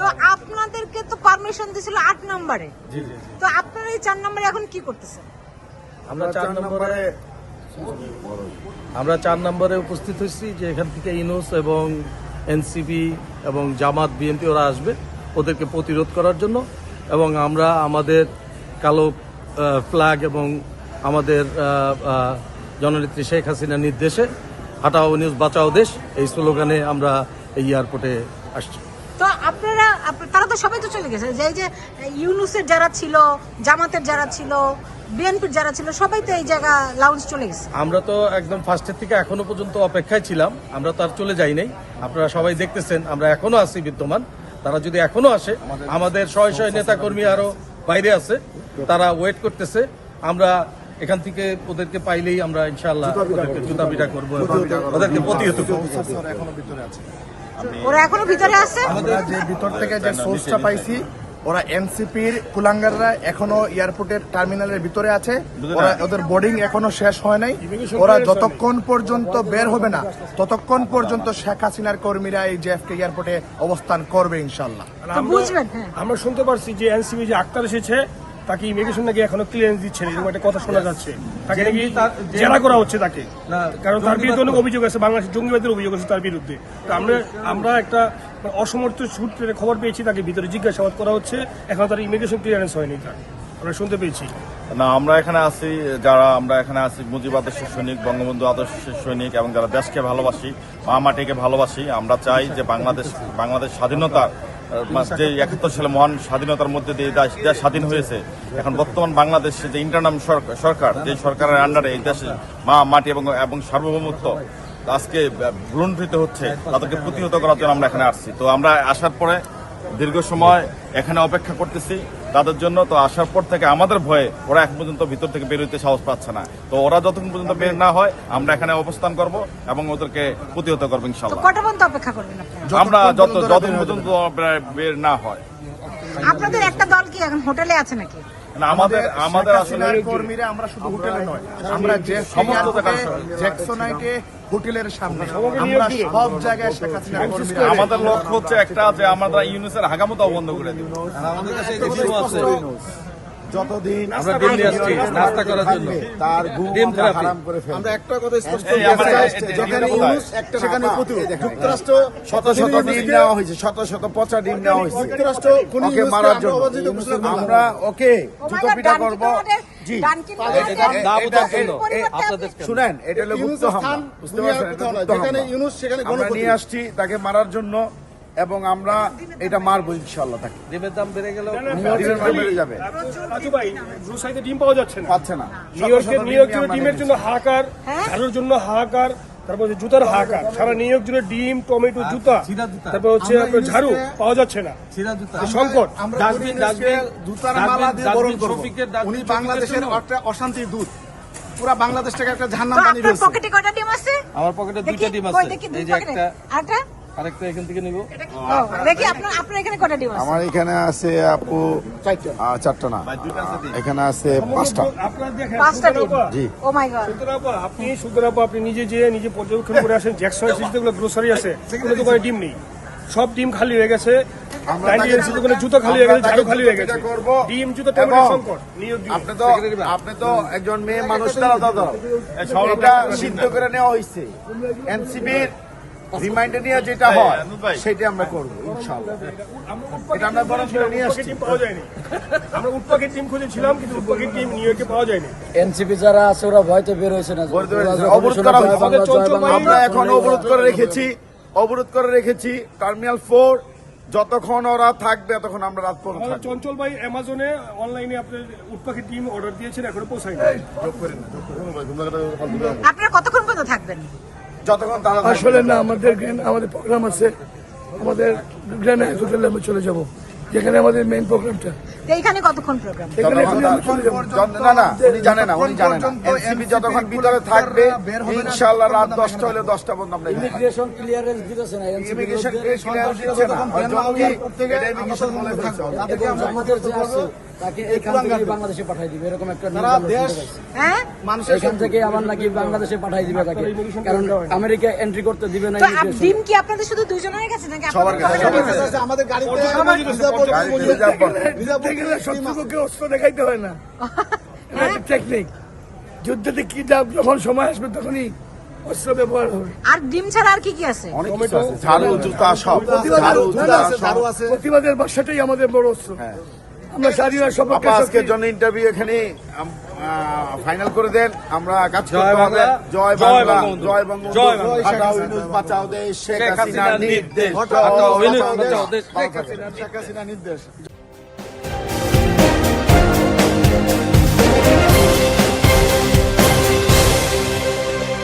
তো আপনাদেরকে তো পারমিশন দিছিল আট নম্বরে। জি জি জি। তো আপনারা এই চার নম্বরে এখন কি করতেছেন? আমরা চার নম্বরে আমরা চার নম্বরে উপস্থিত হয়েছি যে এখান থেকে ইনুস এবং এনসিপি এবং জামাত বিএনপি ওরা আসবে ওদেরকে প্রতিরোধ করার জন্য এবং আমরা আমাদের কালো ফ্ল্যাগ এবং আমাদের জননেত্রী শেখ হাসিনার নির্দেশে হাটাও নিউজ বাঁচাও দেশ এই স্লোগানে আমরা এই এয়ারপোর্টে আসছি। তো আপনারা তারা তো সবাই তো চলে গেছে। যে এই যে ইউনুসের যারা ছিল জামাতের যারা ছিল বিএনপির যারা ছিল সবাই তো এই জায়গা লাউঞ্জ চলে গেছে। আমরা তো একদম ফার্স্টের থেকে এখনও পর্যন্ত অপেক্ষায় ছিলাম। আমরা তো আর চলে যাই নাই। আপনারা সবাই দেখতেছেন আমরা এখনও আছি বিদ্যমান। তারা যদি এখনও আসে আমাদের শয় শয় নেতা কর্মী আরও বাইরে আছে তারা ওয়েট করতেছে। আমরা এখান থেকে ওদেরকে পাইলেই আমরা ইনশাল্লাহ ওদেরকে জুতা পিটা করব ওদেরকে প্রতিহত করব। ওরা এখনও ভিতরে আছে? আমরা যে ভিতর থেকে যে সোর্সটা পাইছি ওরা এনসিপির কুলাঙ্গাররা এখনও এয়ারপোর্টের টার্মিনালের ভিতরে আছে। ওরা ওদের বোর্ডিং এখনও শেষ হয় নাই। ওরা যতক্ষণ পর্যন্ত বের হবে না ততক্ষণ পর্যন্ত শেখ হাসিনার কর্মীরা এই জেএফকে এয়ারপোর্টে অবস্থান করবে ইনশাল্লাহ হ্যাঁ। আমরা শুনতে পারছি যে এনসিবি যে আক্তার এসেছে তাকে ইমিগ্রেশন নাকি এখনও ক্লিয়ারেন্স দিচ্ছে না এরকম একটা কথা শোনা যাচ্ছে। তাকে নাকি জেরা করা হচ্ছে তাকে। কারণ তার বিরুদ্ধে অনেক অভিযোগ আছে বাংলাদেশ জঙ্গিবাদের অভিযোগ আছে তার বিরুদ্ধে। তো আমরা আমরা একটা অসমর্থ সূত্রে খবর পেয়েছি তাকে ভিতরে জিজ্ঞাসাবাদ করা হচ্ছে। এখন তার ইমিগ্রেশন ক্লিয়ারেন্স হয়নি তার। আমরা শুনতে পেয়েছি। না আমরা এখানে আছি যারা আমরা এখানে আছি মুজিব আদর্শের সৈনিক বঙ্গবন্ধু আদর্শের সৈনিক এবং যারা দেশকে ভালোবাসি মা মাটিকে ভালোবাসি আমরা চাই যে বাংলাদেশ বাংলাদেশ স্বাধীনতার আহ, যে একাত্তর সালে মহান স্বাধীনতার মধ্যে দিয়ে দেশ দেশ স্বাধীন হয়েছে, এখন বর্তমান বাংলাদেশে যে ইন্টারনাম সরকার- যে সরকারের আন্ডারে এই দেশে মা, মাটি এবং এবং সার্বভৌমত্ব আজকে ভুলণ্ঠিত হচ্ছে, তাদেরকে প্রতিহত করার জন্য আমরা এখানে আসছি। তো আমরা আসার পরে দীর্ঘ সময় এখানে অপেক্ষা করতেছি তাদের জন্য। তো আসার পর থেকে আমাদের ভয়ে ওরা এখন পর্যন্ত ভিতর থেকে বের হইতে সাহস পাচ্ছে না। তো ওরা যতক্ষণ পর্যন্ত বের না হয় আমরা এখানে অবস্থান করব এবং ওদেরকে প্রতিহত করব ইনশাল্লাহ। কটা পর্যন্ত অপেক্ষা করবেন আপনারা? আমরা যত যতক্ষণ পর্যন্ত বের- না হয়। আপনাদের একটা দল কি এখন হোটেলে আছে নাকি? আমাদের আমাদের আসলে কর্মীরা আমরা শুধু হোটেলে নয় আমরা যে জ্যাকসোনাইটে হোটেলের সামনে আমরা সব জায়গায় শেখ হাসিনা কর্মীরা আমাদের লক্ষ্য হচ্ছে একটা যে আমরা ইউনিসের হাগামতাও বন্ধ করে দিব। আমাদের কাছে আছে। যতদিন আমরা ডিম নিয়ে আসছি নাস্তা করার জন্য। তার ডিম হারাম করে ফেলব। আমরা একটা কথা স্পষ্ট যেখানে ইউনুস একটা সেখানে যুক্তরাষ্ট্র শত শত ডিম নেওয়া হয়েছে শত শত পচা ডিম নেওয়া হয়েছে। যুক্তরাষ্ট্র কোন ইউনুসকে মারার জন্য। আমরা ওকে জুতো ডানকি করব। জি। শুনেন এটা হলো গুপ্ত হামলা। বুঝতে পারছেন? সেখানে আমরা নিয়ে আসছি তাকে মারার জন্য এবং আমরা এটা মারবো ইনশাল্লাহ তাকে। ডিমের দাম বেড়ে গেলেও ডিমের দাম বেড়ে যাবে। রাজু ভাই ব্রুসাইতে ডিম পাওয়া যাচ্ছে না। পাচ্ছে না। নিউ নিউ ইয়র্ক জুড়ে আমরা ডিমের জন্য হাহাকার হ্যাঁ? ঝাড়ুর জন্য হাহাকার তারপর হচ্ছে জুতার হাহাকার। সারা নিউ ইয়র্ক জুড়ে ডিম টমেটো জুতা। তারপর হচ্ছে আপনার ঝাড়ু পাওয়া যাচ্ছে না। সংকট। ডাস্টবিন, ডাস্টবিন, জুতার মালা দিয়ে বরণ করব। উনি বাংলাদেশের একটা অশান্তির দূত। পুরা বাংলাদেশটাকে একটা জাহান্নাম বানিয়ে ফেলছে। পকেটে কয়টা ডিম আছে? আমার পকেটে দুইটা ডিম আছে। এই যে একটা আরেকটা? আরেকটা এখান থেকে নিব। দেখি আপনার আপনার এখানে কয়টা ডিম আছে? আমার এখানে আছে আপু চারটা। না। এখানে আছে পাঁচটা। পাঁচটা ডিম। জি। Oh my god. সুন্দর আপনি সুন্দর আপনি নিজে যেয়ে নিজে পর্যবেক্ষণ করে আসেন। জ্যাকসন যেগুলো গ্রোসারি আছে সেগুলো দোকানে ডিম নেই। সব ডিম খালি হয়ে গেছে। জুতো খালি হয়ে গেছে ঝাড়ু খালি হয়ে গেছে। ডিম জুতো সংকট আপনি তো আপনি তো একজন মেয়ে মানুষ দাদা সিদ্ধ করে নেওয়া হয়েছে। এনসিবির রিমাইন্ডার নিয়ে যেটা হয় সেটা আমরা করব ইনশাআল্লাহ। এটা আমরা বরং নিয়ে আসছি। পাওয়া যায়নি। আমরা ডিম খুঁজেছিলাম কিন্তু নিউ ইয়র্কে পাওয়া যায়নি। এনসিপি যারা আছে ওরা ভয়তে বের হয়েছে না। অবরোধ করা আমরা এখন অবরোধ করে রেখেছি অবরোধ করে রেখেছি। টার্মিনাল ফোর যতক্ষণ ওরা থাকবে ততক্ষণ আমরা রাত পর্যন্ত আমাদের চঞ্চল ভাই অ্যামাজনে অনলাইনে আপনার উটপাখির ডিম অর্ডার দিয়েছেন এখনও পৌঁছায়নি। আপনারা কতক্ষণ পর্যন্ত থাকবেন? যতক্ষণ তারা আসলে না আমাদের আমাদের প্রোগ্রাম আছে। আমাদের গ্র্যান্ড হোটেলে আমি চলে যাব। যেখানে আমাদের মেইন প্রোগ্রামটা তো এইখানে কতক্ষণ প্রোগ্রাম না না উনি জানে না উনি জানে না। যতক্ষণ ভিতরে থাকবে ইনশাআল্লাহ রাত দশটা হলে দশটা পর্যন্ত আমরা ইমিগ্রেশন ক্লিয়ারেন্স দিতেছে না ইমিগ্রেশন বিরুদ্ধে ক্লিয়ার দিচ্ছে না। আর জঙ্গি এটা ইমিগ্রেশন বলে যে আছে তাকে এখান থেকে বাংলাদেশে পাঠাই দিবে এরকম একটা। হ্যাঁ? এখান থেকে আমার নাকি বাংলাদেশে পাঠাই দিবে তাকে। কারণ আমেরিকা এন্ট্রি করতে দিবে না তো ডিম কি আপনাদের শুধু দুজনের কাছে নাকি সবার? কাছে। আমাদের গাড়িতে রিজার্ভ শত্রুপক্ষে অস্ত্র দেখাইতে হয় না। টেকনিক যুদ্ধতে কি যখন সময় আসবে তখনই অস্ত্র ব্যবহার হবে। আর ডিম ছাড়া আর কি কি আছে? অনেক কিছু আছে। ঝাড়ু জুতা সব। ঝাড়ু জুতা সব। প্রতিবাদের বাসাটাই আমাদের বড় অস্ত্র। আমরা সপক্ষে আজকের জন্য ইন্টারভিউ এখানে ফাইনাল করে দেন। আমরা কাজ জয় বাংলা। জয় বাঁচাও দেশ শেখ শেখ হাসিনা নির্দেশ।